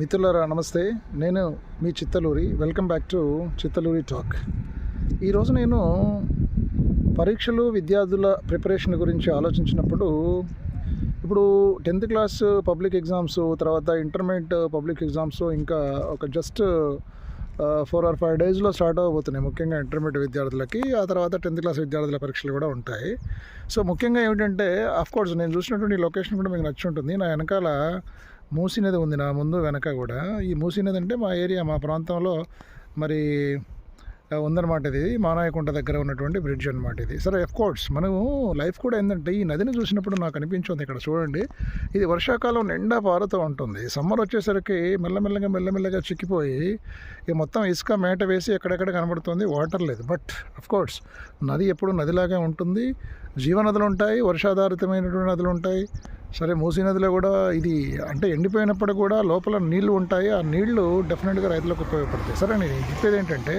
మిత్రులారా నమస్తే. నేను మీ Chittaluri. Welcome back to Chittaluri talk ఈరోజు నేను పరీక్షలు విద్యార్థుల ప్రిపరేషన్ గురించి ఆలోచించినప్పుడు ఇప్పుడు టెన్త్ క్లాస్ పబ్లిక్ ఎగ్జామ్స్ తర్వాత ఇంటర్మీడియట్ పబ్లిక్ ఎగ్జామ్స్ ఇంకా ఒక జస్ట్ ఫోర్ ఆర్ ఫైవ్ డేస్లో స్టార్ట్ అవబోతున్నాయి. ముఖ్యంగా ఇంటర్మీడియట్ విద్యార్థులకి ఆ తర్వాత టెన్త్ క్లాస్ విద్యార్థుల పరీక్షలు కూడా ఉంటాయి. సో ముఖ్యంగా ఏమిటంటే కోర్స్ నేను చూసినటువంటి లొకేషన్ కూడా మీకు నచ్చి ఉంటుంది నా వెనకాల మూసినది ఉంది నా ముందు వెనక కూడా. ఈ మూసినది అంటే మా ఏరియా మా ప్రాంతంలో మరి ఉందన్నమాట ఇది. మానాయకుంట దగ్గర ఉన్నటువంటి బ్రిడ్జ్ అనమాట ఇది. సరే ఎఫ్ కోర్స్ మనము లైఫ్ కూడా ఏంటంటే ఈ నదిని చూసినప్పుడు నాకు అనిపించింది ఇక్కడ చూడండి. ఇది వర్షాకాలం నిండా పారుతూ ఉంటుంది. సమ్మర్ వచ్చేసరికి మెల్లమెల్లగా మెల్లమెల్లగా చిక్కిపోయి ఇక మొత్తం ఇసుక మేట వేసి ఎక్కడెక్కడ కనబడుతుంది? వాటర్ లేదు. బట్ అఫ్ కోర్స్ నది ఎప్పుడు నదిలాగే ఉంటుంది. జీవనదులు ఉంటాయి వర్షాధారితమైనటువంటి నదులు ఉంటాయి. సరే మూసీ నదిలో కూడా ఇది అంటే ఎండిపోయినప్పుడు కూడా లోపల నీళ్ళు ఉంటాయి. ఆ నీళ్ళు డెఫినెట్గా రైతులకు ఉపయోగపడతాయి. సరే నేను చెప్పేది ఏంటంటే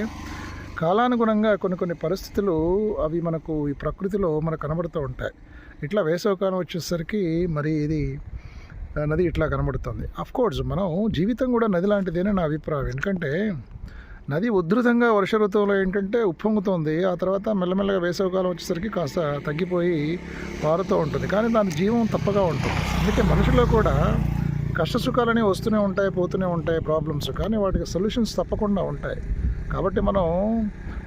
కాలానుగుణంగా కొన్ని కొన్ని పరిస్థితులు అవి మనకు ఈ ప్రకృతిలో మనకు కనబడుతూ ఉంటాయి. ఇట్లా వేసవకాలం వచ్చేసరికి మరి ఇది ఆ, నది ఇట్లా కనబడుతుంది. కోర్స్ మనం జీవితం కూడా నది లాంటిదేనే నా అభిప్రాయం. ఎందుకంటే నది ఉధృతంగా వర్ష ఋతువులో ఏంటంటే ఉప్పొంగుతుంది. ఆ తర్వాత మెల్లమెల్లగా వేసవకాలం వచ్చేసరికి కాస్త తగ్గిపోయి పారుతూ ఉంటుంది. కానీ దాని జీవం తప్పగా ఉంటుంది. అందుకే మనుషుల్లో కూడా కష్టసుఖాలని వస్తూనే ఉంటాయి పోతూనే ఉంటాయి ప్రాబ్లమ్స్. కానీ వాటికి సొల్యూషన్స్ తప్పకుండా ఉంటాయి. కాబట్టి మనం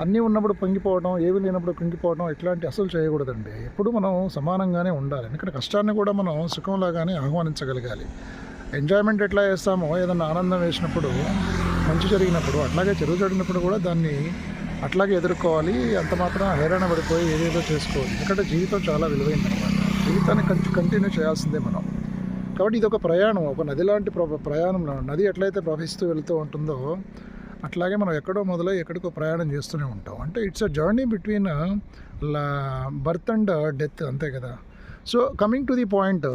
అన్నీ ఉన్నప్పుడు పొంగిపోవడం ఏవి లేనప్పుడు కుంగిపోవడం ఇట్లాంటి అసలు చేయకూడదండి. ఎప్పుడు మనం సమానంగానే ఉండాలి. ఎందుకంటే కష్టాన్ని కూడా మనం సుఖంలాగానే ఆహ్వానించగలగాలి. ఎంజాయ్మెంట్ ఎట్లా చేస్తామో ఏదన్నా ఆనందం వేసినప్పుడు మంచి జరిగినప్పుడు అట్లాగే చెరువు జరిగినప్పుడు కూడా దాన్ని అట్లాగే ఎదుర్కోవాలి. అంత మాత్రం హైరాణ పడిపోయి ఏదేదో చేసుకోవాలి. ఎందుకంటే జీవితం చాలా విలువైందనమాట జీవితాన్ని కంటి కంటిన్యూ చేయాల్సిందే మనం. కాబట్టి ఇది ఒక ప్రయాణం. ఒక నది లాంటి ప్ర- ప్రయాణం. నది ఎట్లయితే ప్రవహిస్తూ వెళ్తూ ఉంటుందో అట్లాగే మనం ఎక్కడో మొదలై ఎక్కడికో ప్రయాణం చేస్తూనే ఉంటాం. అంటే it's a journey between birth and death అంతే కదా. So coming to the point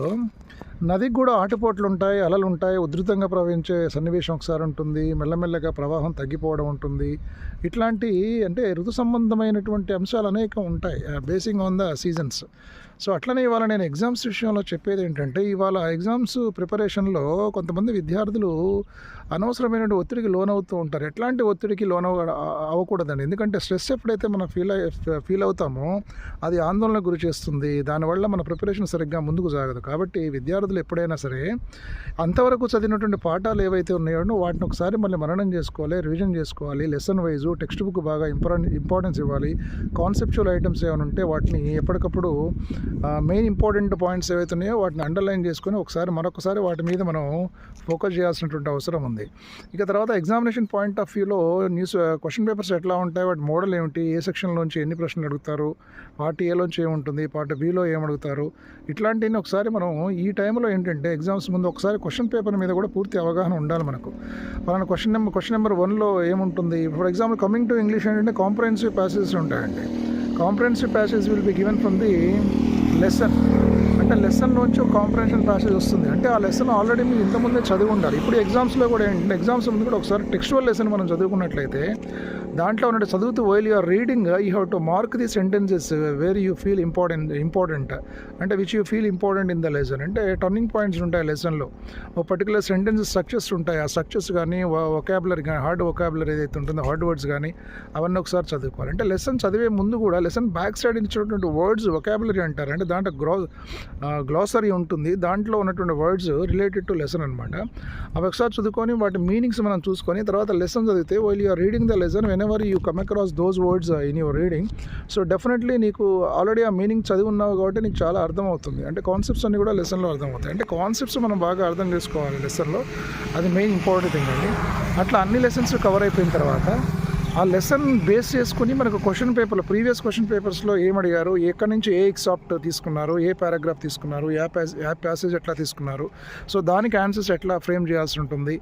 నదికి కూడా ఆటుపోట్లు ఉంటాయి అలలు ఉంటాయి ఉధృతంగా ప్రవహించే సన్నివేశం ఒకసారి ఉంటుంది మెల్లమెల్లగా ప్రవాహం తగ్గిపోవడం ఉంటుంది. ఇట్లాంటి అంటే ఋతు సంబంధమైనటువంటి అంశాలు అనేకం ఉంటాయి. Basing on the seasons so అట్లనే ఇవాళ నేను ఎగ్జామ్స్ విషయంలో చెప్పేది ఏంటంటే ఇవాళ ఎగ్జామ్స్ ప్రిపరేషన్లో కొంతమంది విద్యార్థులు అనవసరమైన ఒత్తిడికి లోనవుతూ ఉంటారు. ఎట్లాంటి ఒత్తిడికి లోన అవ్వకూడదండి. ఎందుకంటే స్ట్రెస్ ఎప్పుడైతే మనం ఫీల్ ఫీల్ అవుతామో అది ఆందోళనకు గురి చేస్తుంది. దానివల్ల మన ప్రిపరేషన్ సరిగ్గా ముందుకు సాగదు. కాబట్టి విద్యార్థులు ఎప్పుడైనా సరే అంతవరకు చదివినటువంటి పాఠాలు ఏవైతే ఉన్నాయో వాటిని ఒకసారి మళ్ళీ మననం చేసుకోవాలి రివిజన్ చేసుకోవాలి లెసన్ వైజు టెక్స్ట్ బుక్ బాగా ఇంపార్టెంట్ ఇంపార్టెన్స్ ఇవ్వాలి కాన్సెప్చువల్ ఐటమ్స్ ఏమైనా ఉంటే వాటిని ఎప్పటికప్పుడు మెయిన్ ఇంపార్టెంట్ పాయింట్స్ ఏవైతే ఉన్నాయో వాటిని అండర్లైన్ చేసుకొని ఒకసారి మరొకసారి వాటి మీద మనం ఫోకస్ చేయాల్సినటువంటి అవసరం ఉంది. ఇక తర్వాత ఎగ్జామినేషన్ పాయింట్ ఆఫ్ వ్యూలో న్యూస్ క్వశ్చన్ పేపర్స్ ఎట్లా ఉంటాయి? వాటి మోడల్ ఏమిటి? ఏ సెక్షన్లోంచి ఎన్ని ప్రశ్నలు అడుగుతారు? పార్ట్ ఏలోంచి ఏముంటుంది? పార్ట్ బిలో ఏమడుగుతారు? ఇట్లాంటివన్నీ ఒకసారి మనం ఈ టైంలో ఏంటంటే ఎగ్జామ్స్ ముందు ఒకసారి క్వశ్చన్ పేపర్ మీద కూడా పూర్తి అవగాహన ఉండాలి మనకు. మన క్వశ్చన్ నెంబర్ క్వశ్చన్ నెంబర్ వన్లో ఏముంటుంది? For example coming to English ఏంటంటే కాంప్రహెన్సివ్ ప్యాసేజెస్ ఉంటాయండి. Comprehensive passage will be given from the lesson అంటే లెసన్ నుంచి ఒక కాంప్రహెన్షన్ ప్యాసేజ్ వస్తుంది. అంటే ఆ లెసన్ ఆల్రెడీ మీరు ఇంతకుముందే చదివి ఉండాలి ఇప్పుడు ఎగ్జామ్స్లో కూడా ఏంటంటే ఎగ్జామ్స్ ముందు కూడా ఒకసారి టెక్స్టువల్ లెసన్ మనం చదువుకున్నట్లయితే దాంట్లో ఉన్నట్టు చదువుతూ while you're reading you have to mark the sentences where you feel important important అంటే which you feel important in the lesson అంటే టర్నింగ్ పాయింట్స్ ఉంటాయి లెసన్లో ఒక పర్టికులర్ సెంటెన్సెస్ స్ట్రక్చర్స్ ఉంటాయి. ఆ స్ట్రక్చర్స్ కానీ ఒకాబులరీ కానీ హార్డ్ ఒకాబులరీ ఏదైతే ఉంటుందో హార్డ్ వర్డ్స్ కానీ అవన్నీ ఒకసారి చదువుకోవాలి. అంటే లెసన్ చదివే ముందు కూడా లెసన్ బ్యాక్ సైడ్ ఇచ్చినటువంటి వర్డ్స్ ఒకాబులరీ అంటారు. అంటే దాంట్లో గ్రో గ్లాసరీ ఉంటుంది. దాంట్లో ఉన్నటువంటి వర్డ్స్ రిలేటెడ్ టు లెసన్ అనమాట అవి ఒకసారి చదువుకొని వాటి మీనింగ్స్ మనం చూసుకొని తర్వాత లెసన్ చదివితే while you're reading the lesson whenever you come across those words in your reading so definitely నీకు ఆల్రెడీ ఆ మీనింగ్ చదివి ఉన్నావు కాబట్టి నీకు చాలా అర్థమవుతుంది. అంటే కాన్సెప్ట్స్ అన్ని కూడా లెసన్లో అర్థమవుతాయి. అంటే కాన్సెప్ట్స్ మనం బాగా అర్థం చేసుకోవాలి లెసన్లో అది మెయిన్ ఇంపార్టెంట్ థింగ్ అండి. అట్లా అన్ని లెసన్స్ కవర్ అయిపోయిన తర్వాత ఆ లెసన్ బేస్ చేసుకుని మనకు క్వశ్చన్ పేపర్లో ప్రీవియస్ క్వశ్చన్ పేపర్స్లో ఏం అడిగారు? ఎక్కడి నుంచి ఏ ఎక్సాప్ట్ తీసుకున్నారు? ఏ పారాగ్రాఫ్ తీసుకున్నారు? ఏ ప్యాస్ ఏ ప్యాసేజ్ ఎట్లా తీసుకున్నారు? సో దానికి ఆన్సర్స్ ఎట్లా ఫ్రేమ్ చేయాల్సి ఉంటుంది?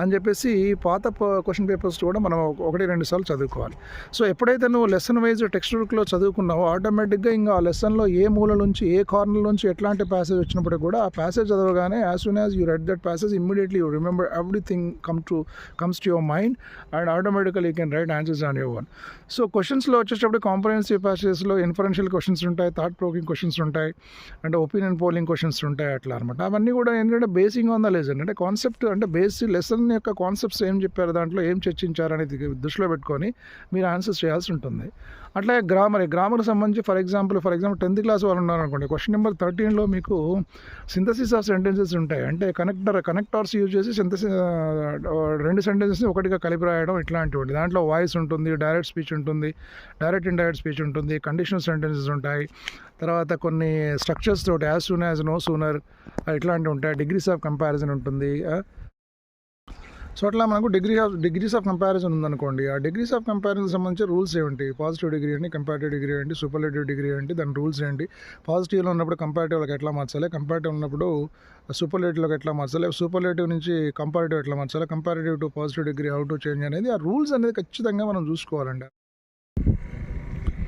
అని చెప్పేసి పాత క్వశ్చన్ పేపర్స్ కూడా మనం ఒకటి రెండు సార్లు చదువుకోవాలి. సో ఎప్పుడైతే నువ్వు లెసన్ వైజ్ టెక్స్ట్ బుక్లో చదువుకున్నావో ఆటోమేటిక్గా ఇంకా ఆ లెసన్లో ఏ మూల నుంచి ఏ కార్నర్ నుంచి ఎట్లాంటి ప్యాసేజ్ వచ్చినప్పుడు కూడా ఆ passage చదవగానే as soon as you read that passage immediately you remember everything come to comes to your mind and automatical you can write answers on your own so క్వశ్చన్స్లో వచ్చేటప్పుడు కాంప్రహెన్సివ్ ప్యాసేజ్లో inferential questions ఉంటాయి thought provoking questions ఉంటాయి అంటే opinion polling questions ఉంటాయి అట్లా అనమాట అవన్నీ కూడా ఏంటంటే బేసింగ్ ఆన్ ద లెసన్ అంటే కాన్సెప్ట్ అంటే బేస్ లెసన్ యొక్క కాన్సెప్ట్స్ ఏం చెప్పారు దాంట్లో ఏం చర్చించారు అనేది దృష్టిలో పెట్టుకొని మీరు ఆన్సర్స్ చేయాల్సి ఉంటుంది. అట్లాగే గ్రామర్ గ్రామర్ సంబంధించి for example for example tenth class వాళ్ళు ఉన్నారు అనుకోండి క్వశ్చన్ నెంబర్ థర్టీన్లో మీకు సింథసిస్ ఆఫ్ సెంటెన్సెస్ ఉంటాయి. అంటే కనెక్టర్ కనెక్టార్స్ యూజ్ చేసి సింథసిస్ రెండు సెంటెన్సెస్ని ఒకటిగా కలిపి రాయడం ఇట్లాంటివి దాంట్లో వాయిస్ ఉంటుంది డైరెక్ట్ స్పీచ్ ఉంటుంది డైరెక్ట్ ఇండైరెక్ట్ స్పీచ్ ఉంటుంది కండిషనల్ సెంటెన్సెస్ ఉంటాయి. తర్వాత కొన్ని స్ట్రక్చర్స్ తోటి as soon as no sooner ఇట్లాంటివి ఉంటాయి. డిగ్రీస్ ఆఫ్ కంపారిజన్ ఉంటుంది సో అట్లా మనకు degree of degrees of comparison ఉందనుకోండి. ఆ డిగ్రీస్ ఆఫ్ కంపారిజన్ సంబంధించి రూల్స్ ఏంటి పాజిటివ్ డిగ్రీ ఏంటి కంపారిటివ్ డిగ్రీ ఏంటి సూపర్లేటివ్ డిగ్రీ ఏంటి దాని రూల్స్ ఏంటి? పాజిటివ్లో ఉన్నప్పుడు కంపారిటివ్లోకి ఎట్లా మార్చాలి? కంపారిటివ్ ఉన్నప్పుడు సూపర్లేటివ్లోకి ఎట్లా మార్చాలి? సూపర్లేటివ్ నుంచి కంపారిటివ్ ఎట్లా మార్చాలి? Comparative to positive degree how to change అనేది ఆ రూల్స్ అనేది ఖచ్చితంగా మనం చూసుకోవాలండి.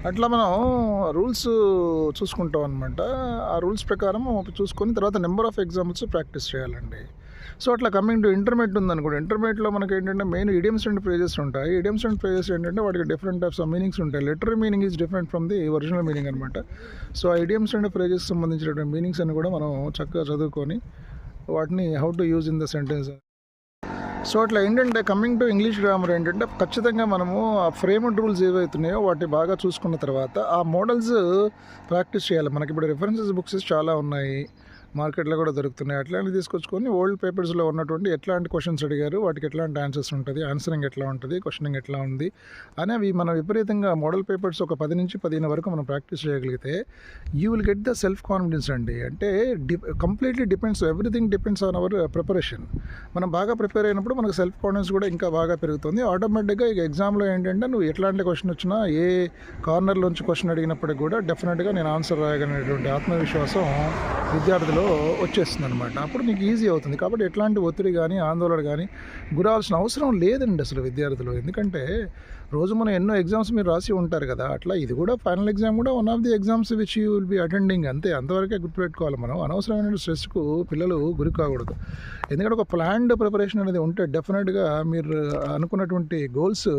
అట్లా మనం రూల్స్ చూసుకుంటాం అనమాట ఆ రూల్స్ ప్రకారం చూసుకొని తర్వాత నెంబర్ ఆఫ్ ఎగ్జాంపుల్స్ ప్రాక్టీస్ చేయాలండి. సో అట్లా కమింగ్ టు ఇంటర్మీడియట్ ఉందనుకోండి. ఇంటర్మీడియట్లో మనకి ఏంటంటే మెయిన్ ఇడియమ్స్ అండ్ ఫ్రేజెస్ ఉంటాయి. ఇడియమ్స్ అండ్ ఫ్రేజెస్ ఏంటంటే వాటికి డిఫరెంట్ టైప్స్ ఆఫ్ మీనింగ్స్ ఉంటాయి. Letter meaning is different from the original meaning అనమాట సో ఆ ఇడియమ్స్ అండ్ ఫ్రేజెస్ సంబంధించినటువంటి మీనింగ్స్ అని కూడా మనం చక్కగా చదువుకొని వాటిని how to use in the sentence so అట్లా ఏంటంటే కమింగ్ టు ఇంగ్లీష్ గ్రామర్ ఏంటంటే ఖచ్చితంగా మనము ఆ ఫ్రేమ్ అండ్ రూల్స్ ఏవైతున్నాయో వాటిని బాగా చూసుకున్న తర్వాత ఆ మోడల్స్ ప్రాక్టీస్ చేయాలి. మనకి ఇప్పుడు రిఫరెన్సెస్ బుక్స్ చాలా ఉన్నాయి. మార్కెట్లో కూడా దొరుకుతున్నాయి. అట్లాంటివి తీసుకొచ్చుకొని ఓల్డ్ పేపర్స్లో ఉన్నటువంటి ఎట్లాంటి క్వశ్చన్స్ అడిగారు? వాటికి ఎట్లాంటి ఆన్సర్స్ ఉంటుంది? ఆన్సరింగ్ ఎట్లా ఉంటుంది? క్వశ్చనింగ్ ఎట్లా ఉంది? అనేవి మన మనం విపరీతంగా మోడల్ పేపర్స్ ఒక పది నుంచి పదిహేను వరకు మనం ప్రాక్టీస్ చేయగలిగితే you will get the self confidence అండి. అంటే the completely depends everything depends on our preparation మనం బాగా ప్రిపేర్ అయినప్పుడు మనకు సెల్ఫ్ కాన్ఫిడెన్స్ కూడా ఇంకా బాగా పెరుగుతుంది. ఆటోమేటిక్గా ఇక ఎగ్జామ్లో ఏంటంటే నువ్వు ఎట్లాంటి క్వశ్చన్ వచ్చినా ఏ కార్నర్లోంచి క్వశ్చన్ అడిగినప్పటికీ కూడా డెఫినెట్గా నేను ఆన్సర్ రాయగలిగినటువంటి ఆత్మవిశ్వాసం విద్యార్థులు వచ్చేస్తుంది అనమాట అప్పుడు నీకు ఈజీ అవుతుంది. కాబట్టి ఎట్లాంటి ఒత్తిడి కానీ ఆందోళన కానీ గురాల్సిన అవసరం లేదండి అసలు విద్యార్థులు ఎందుకంటే రోజు మనం ఎన్నో ఎగ్జామ్స్ మీరు రాసి ఉంటారు కదా అట్లా ఇది కూడా ఫైనల్ ఎగ్జామ్ కూడా one of the exams which you will be attending అంతే అంతవరకే గుర్తుపెట్టుకోవాలి మనం. అనవసరమైన స్ట్రెస్కు పిల్లలు గురి కాకూడదు. ఎందుకంటే ఒక ప్లాన్డ్ ప్రిపరేషన్ అనేది ఉంటే డెఫినెట్గా మీరు అనుకున్నటువంటి గోల్స్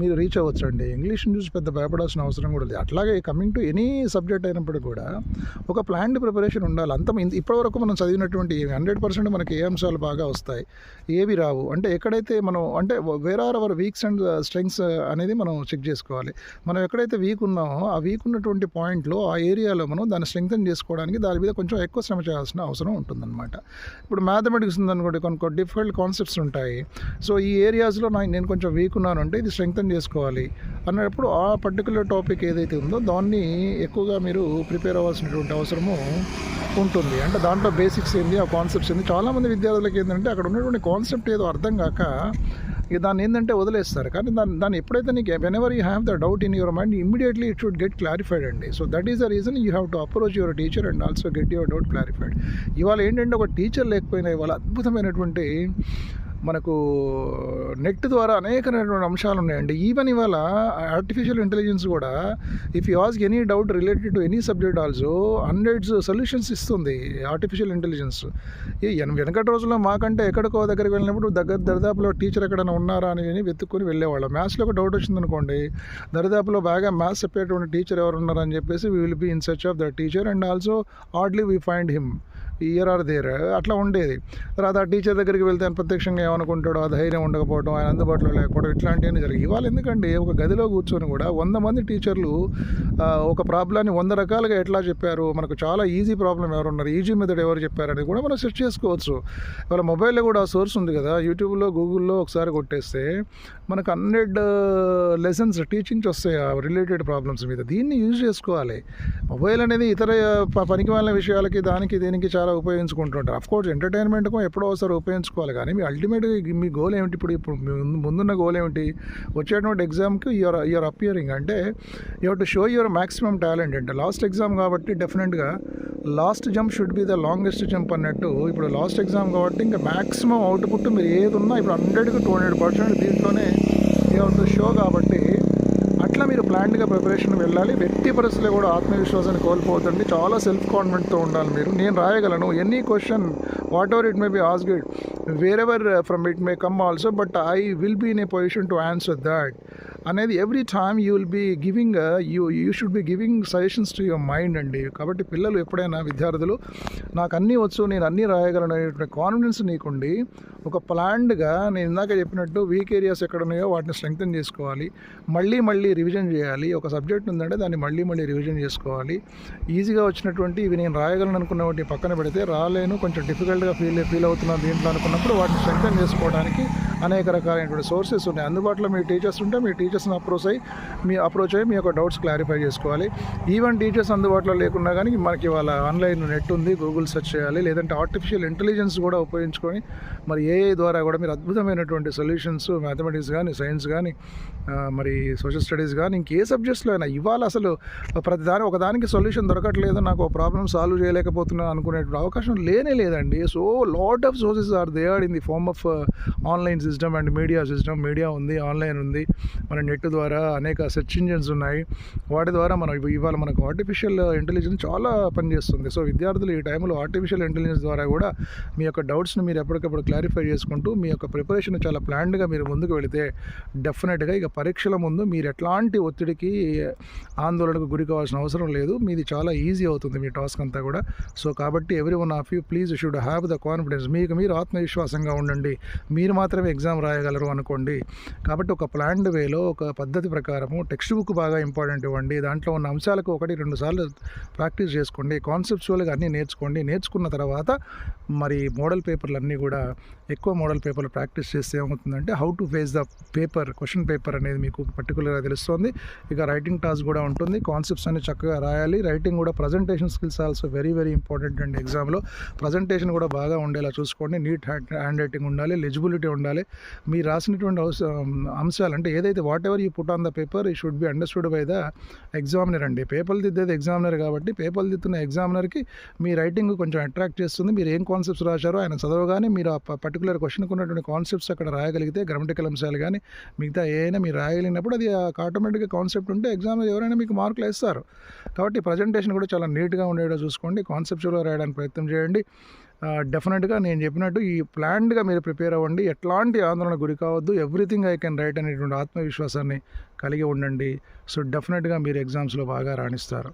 మీరు రీచ్ అవ్వచ్చు అండి ఇంగ్లీష్ని చూసి పెద్ద భయపడాల్సిన అవసరం కూడా లేదు. అట్లాగే కమింగ్ టు ఎనీ సబ్జెక్ట్ అయినప్పుడు కూడా ఒక ప్లాన్డ్ ప్రిపరేషన్ ఉండాలి. అంత ఇప్పటివరకు మనం చదివినటువంటి హండ్రెడ్ పర్సెంట్ మనకి ఏ అంశాలు బాగా వస్తాయి ఏవి రావు అంటే ఎక్కడైతే మనం అంటే where are our weaks and strengths అనేది మనం చెక్ చేసుకోవాలి. మనం ఎక్కడైతే వీక్ ఉన్నామో ఆ వీక్ ఉన్నటువంటి పాయింట్లో ఆ ఏరియాలో మనం దాన్ని స్ట్రెంగ్తన్ చేసుకోవడానికి దాని మీద కొంచెం ఎక్కువ శ్రమ చేయాల్సిన అవసరం ఉంటుందన్నమాట. ఇప్పుడు మ్యాథమెటిక్స్ ఉందనుకోండి కొన్ని కొన్ని డిఫికల్ట్ కాన్సెప్ట్స్ ఉంటాయి. సో ఈ ఏరియాస్లో నా నేను కొంచెం వీక్ ఉన్నాను అంటే ఇది స్ట్రెంగ్తన్ చేసుకోవాలి అన్నప్పుడు ఆ పర్టికులర్ టాపిక్ ఏదైతే ఉందో దాన్ని ఎక్కువగా మీరు ప్రిపేర్ అవ్వాల్సినటువంటి అవసరము ఉంటుంది. అంటే దాంట్లో బేసిక్స్ ఏంది ఆ కాన్సెప్ట్స్ ఏంది. చాలామంది విద్యార్థులకు ఏంటంటే అక్కడ ఉన్నటువంటి కాన్సెప్ట్ ఏదో అర్థం కాక ఇక దాన్ని ఏంటంటే వదిలేస్తారు. కానీ దాన్ని దాన్ని ఎప్పుడైతే నీకు whenever you have the doubt in your mind immediately it should get clarified అండి. So that is the reason you have to approach your teacher and also get your doubt clarified ఇవాళ ఏంటంటే ఒక టీచర్ లేకపోయినా ఇవాళ అద్భుతమైనటువంటి మనకు net ద్వారా అనేకమైనటువంటి అంశాలు ఉన్నాయండి. ఈవెన్ ఇవాళ ఆర్టిఫిషియల్ ఇంటెలిజెన్స్ కూడా if you ask any doubt related to any subject also hundreds solutions ఇస్తుంది ఆర్టిఫిషియల్ ఇంటెలిజెన్స్ ఈ వెనకటి రోజుల్లో మాకంటే ఎక్కడికో దగ్గరికి వెళ్ళినప్పుడు దగ్గర దరిదాపులో టీచర్ ఎక్కడైనా ఉన్నారా అని వెతుక్కుని వెతుక్కొని వెళ్ళేవాళ్ళం. మ్యాథ్స్లో ఒక డౌట్ వచ్చిందనుకోండి దరిదాపులో బాగా మ్యాథ్స్ చెప్పేటువంటి టీచర్ ఎవరు ఉన్నారని చెప్పేసి we will be in search of the teacher and also hardly we find him here or there అట్లా ఉండేది. తర్వాత ఆ టీచర్ దగ్గరికి వెళ్తే ఆయన ప్రత్యక్షంగా ఏమనుకుంటాడో ఆ ధైర్యం ఉండకపోవడం ఆయన అందుబాటులో లేకపోవడం ఇట్లాంటివన్నీ జరిగి ఇవాళ ఎందుకంటే ఒక గదిలో కూర్చొని కూడా వంద మంది టీచర్లు ఒక ప్రాబ్లాన్ని వంద రకాలుగా ఎట్లా చెప్పారు మనకు చాలా ఈజీ ప్రాబ్లం ఎవరు ఉన్నారు ఈజీ మెథడ్ ఎవరు చెప్పారని కూడా మనం సెర్చ్ చేసుకోవచ్చు. ఇవాళ మొబైల్లో కూడా ఆ సోర్స్ ఉంది కదా యూట్యూబ్లో గూగుల్లో ఒకసారి కొట్టేస్తే మనకు హండ్రెడ్ లెసన్స్ టీచింగ్స్ వస్తాయి ఆ రిలేటెడ్ ప్రాబ్లమ్స్ మీద. దీన్ని యూజ్ చేసుకోవాలి. మొబైల్ అనేది ఇతర ప- పనికి వాళ్ళ విషయాలకి దానికి దీనికి చాలా ఉపయోగించుకుంటుంటారు. అఫ్ కోర్స్ ఎంటర్టైన్మెంట్కు ఎప్పుడో ఒకసారి ఉపయోగించుకోవాలి. కానీ మీ అల్టిమేట్గా మీ గోల్ ఏమిటి? ఇప్పుడు ఇప్పుడు ముందు- ముందున్న గోల్ ఏమిటి? వచ్చేటువంటి ఎగ్జామ్కి యువర్ యువర్ అపియరింగ్ అంటే your to show your maximum talent అంటే లాస్ట్ ఎగ్జామ్ కాబట్టి డెఫినెట్గా last jump should be the longest jump అన్నట్టు ఇప్పుడు లాస్ట్ ఎగ్జామ్ కాబట్టి ఇంకా మ్యాక్సిమం అవుట్పుట్ మీరు ఏది ఉన్నా ఇప్పుడు హండ్రెడ్కి టూ హండ్రెడ్ పర్సెంట్ దీంట్లోనే యువర్ టు షో కాబట్టి మీరు ప్లాన్డ్గా ప్రిపరేషన్ వెళ్ళాలి. వ్యక్తి పరిస్థితులు కూడా ఆత్మవిశ్వాసాన్ని కోల్పోతుంది చాలా సెల్ఫ్ కాన్ఫిడెంట్తో ఉండాలి మీరు. నేను రాయగలను. Any question whatever it may be asked wherever from it may come also but I will be in a position to answer that అనేది every time you will be giving you you should be giving suggestions to your mind అండి. కాబట్టి పిల్లలు ఎప్పుడైనా విద్యార్థులు నాకు అన్నీ వచ్చు నేను అన్నీ రాయగలను అనేటువంటి కాన్ఫిడెన్స్ నీకుండి ఒక ప్లాన్డ్గా నేను ఇందాక చెప్పినట్టు వీక్ ఏరియాస్ ఎక్కడ ఉన్నాయో వాటిని స్ట్రెంగ్తన్ చేసుకోవాలి. మళ్ళీ మళ్ళీ రివిజన్ చేయాలి. ఒక సబ్జెక్ట్ ఉందంటే దాన్ని మళ్ళీ మళ్ళీ రివిజన్ చేసుకోవాలి. ఈజీగా వచ్చినటువంటి ఇవి నేను రాయగలను అనుకున్నటువంటి పక్కన పెడితే రాలేను. కొంచెం డిఫికల్ట్గా ఫీల్ ఫీల్ అవుతున్నాను దీంట్లో ఉన్నప్పుడు వాటిని స్ట్రెంగ్తన్ చేసుకోవడానికి అనేక రకాలైనటువంటి సోర్సెస్ ఉన్నాయి. అందుబాటులో మీ టీచర్స్ ఉంటే మీ టీచర్స్ని అప్రోచ్ అయ్యి మీ అప్రోచ్ అయ్యి మీ యొక్క డౌట్స్ క్లారిఫై చేసుకోవాలి. ఈవెన్ టీచర్స్ అందుబాటులో లేకున్నా కానీ మనకి వాళ్ళ ఆన్లైన్ నెట్ ఉంది గూగుల్ సెర్చ్ చేయాలి లేదంటే ఆర్టిఫిషియల్ ఇంటెలిజెన్స్ కూడా ఉపయోగించుకొని మరి ఏఐ ద్వారా కూడా మీరు అద్భుతమైనటువంటి సొల్యూషన్స్ మ్యాథమెటిక్స్ కానీ సైన్స్ కానీ మరి సోషల్ స్టడీస్ కానీ ఇంకే సబ్జెక్ట్స్లో అయినా ఇవాళ అసలు ప్రతి దాని ఒకదానికి సొల్యూషన్ దొరకట్లేదు నాకు ఒక ప్రాబ్లం సాల్వ్ చేయలేకపోతున్నాను అనుకునేటువంటి అవకాశం లేనే లేదండి. So lot of sources are they are in the form of online system and media system media ఉంది ఆన్లైన్ ఉంది. మన నెట్ ద్వారా అనేక సెర్చ్ ఇంజిన్స్ ఉన్నాయి. వాటి ద్వారా మనం ఇవాళ మనకు ఆర్టిఫిషియల్ ఇంటెలిజెన్స్ చాలా పనిచేస్తుంది. సో విద్యార్థులు ఈ టైంలో ఆర్టిఫిషియల్ ఇంటెలిజెన్స్ ద్వారా కూడా మీ యొక్క డౌట్స్ని మీరు ఎప్పటికప్పుడు క్లారిఫై చేసుకుంటూ మీ యొక్క ప్రిపరేషన్ చాలా ప్లాన్డ్గా మీరు ముందుకు వెళితే డెఫినెట్గా ఇక పరీక్షల ముందు మీరు ఎట్లాంటి ఒత్తిడికి ఆందోళనకు గురి కావాల్సిన అవసరం లేదు. మీది చాలా ఈజీ అవుతుంది మీ టాస్క్ అంతా కూడా. సో కాబట్టి every one of you please should have the confidence మీకు మీరు ఆత్మవిశ్వాసంగా ఉండండి. మీరు మాత్రమే ఎగ్జామ్ రాయగలరు అనుకోండి. కాబట్టి ఒక ప్లాండ్ వేలో ఒక పద్ధతి ప్రకారము టెక్స్ట్ బుక్ బాగా ఇంపార్టెంట్ ఇవ్వండి. దాంట్లో ఉన్న అంశాలకు ఒకటి రెండు సార్లు ప్రాక్టీస్ చేసుకోండి. కాన్సెప్చువల్గా అన్నీ నేర్చుకోండి. నేర్చుకున్న తర్వాత మరి మోడల్ పేపర్లు అన్నీ కూడా ఎక్కువ మోడల్ పేపర్లు ప్రాక్టీస్ చేస్తే ఏమవుతుందంటే how to face the paper question paper అనేది మీకు పర్టికులర్గా తెలుస్తుంది. ఇక రైటింగ్ టాస్క్ కూడా ఉంటుంది. కాన్సెప్ట్స్ అన్ని చక్కగా రాయాలి. రైటింగ్ కూడా presentation skills also very very important అండి ఎగ్జామ్లో ప్రజెంటేషన్ కూడా బాగా ఉండేలా చూసుకోండి. నీట్ హ్యాండ్ రైటింగ్ ఉండాలి. లెజిబిలిటీ ఉండాలి. మీరు రాసినటువంటి అంశాలు అంటే ఏదైతే whatever you put on the paper it should be understood by the examiner అండి. పేపర్లు దిద్దేది ఎగ్జామినర్ కాబట్టి పేపర్లు దిద్దుతున్న ఎగ్జామినర్కి మీ రైటింగ్ కొంచెం అట్రాక్ట్ చేస్తుంది. మీరు ఏం కాన్సెప్ట్స్ రాశారో ఆయన చదవగానే మీరు ఆ పర్టికులర్ క్వశ్చన్కి ఉన్నటువంటి కాన్సెప్ట్స్ అక్కడ రాయగలిగితే గ్రామటికల్ అంశాలు కానీ మిగతా ఏదైనా మీరు రాయగలిగినప్పుడు అది ఆటోమేటిక్గా కాన్సెప్ట్ ఉంటే ఎగ్జామ్ ఎవరైనా మీకు మార్కులు వేస్తారు. కాబట్టి ప్రజెంటేషన్ కూడా చాలా నీట్గా ఉండేటో చూసుకోండి. కాన్సెప్చువల్గా రాయడానికి ప్రయత్నం చేయండి. డెఫినెట్గా నేను చెప్పినట్టు ఈ ప్లాన్డ్గా మీరు ప్రిపేర్ అవ్వండి. ఎట్లాంటి ఆందోళన గురి కావద్దు. ఎవ్రీథింగ్ ఐ కెన్ రైట్ అనేటువంటి ఆత్మవిశ్వాసాన్ని కలిగి ఉండండి. సో డెఫినెట్గా మీరు ఎగ్జామ్స్లో బాగా రాణిస్తారు.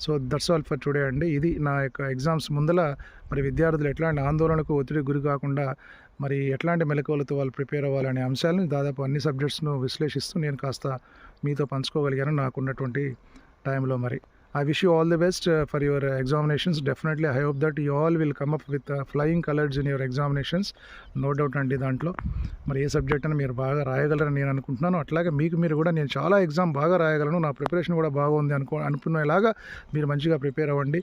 So that's all for today అండి. ఇది నా యొక్క ఎగ్జామ్స్ ముందల మరి విద్యార్థులు ఎట్లాంటి ఆందోళనకు ఒత్తిడి గురి కాకుండా మరి ఎట్లాంటి మెలకువలతో వాళ్ళు ప్రిపేర్ అవ్వాలనే అంశాలను దాదాపు అన్ని సబ్జెక్ట్స్ను విశ్లేషిస్తూ నేను కాస్త మీతో పంచుకోగలిగాను. నాకున్నటువంటి టైంలో మరి. I wish you all the best for your examinations definitely I hope that you all will come up with flying colours in your examinations no doubt అండి దాంట్లో. మరి ఏ సబ్జెక్ట్ అని మీరు బాగా రాయగలరని నేను అనుకుంటున్నాను. అట్లాగే మీకు మీరు కూడా నేను చాలా ఎగ్జామ్ బాగా రాయగలను. నా ప్రిపరేషన్ కూడా బాగుంది అనుకో అనుకునేలాగా మీరు మంచిగా ప్రిపేర్ అవ్వండి.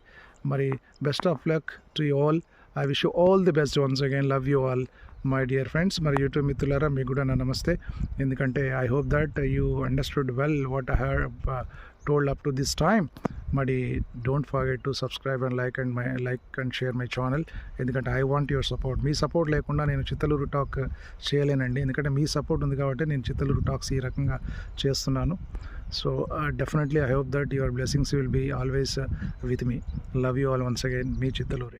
మరి best of luck to you all I wish you all the best once again love you all my dear friends మరి యూట్యూబ్ మిత్రులారా మీకు కూడా నా నమస్తే. ఎందుకంటే I hope that you understood well what I have told up to this time మరి don't forget to subscribe and like and my like and share my channel ఎందుకంటే I want your support మీ support లేకుండా నేను Chittaluru talk చేయలేనండి. ఎందుకంటే మీ support ఉంది కాబట్టి నేను Chittaluru talks ఈ రకంగా చేస్తున్నాను. So definitely I hope that your blessings will be always with me love you all once again me Chittaluri.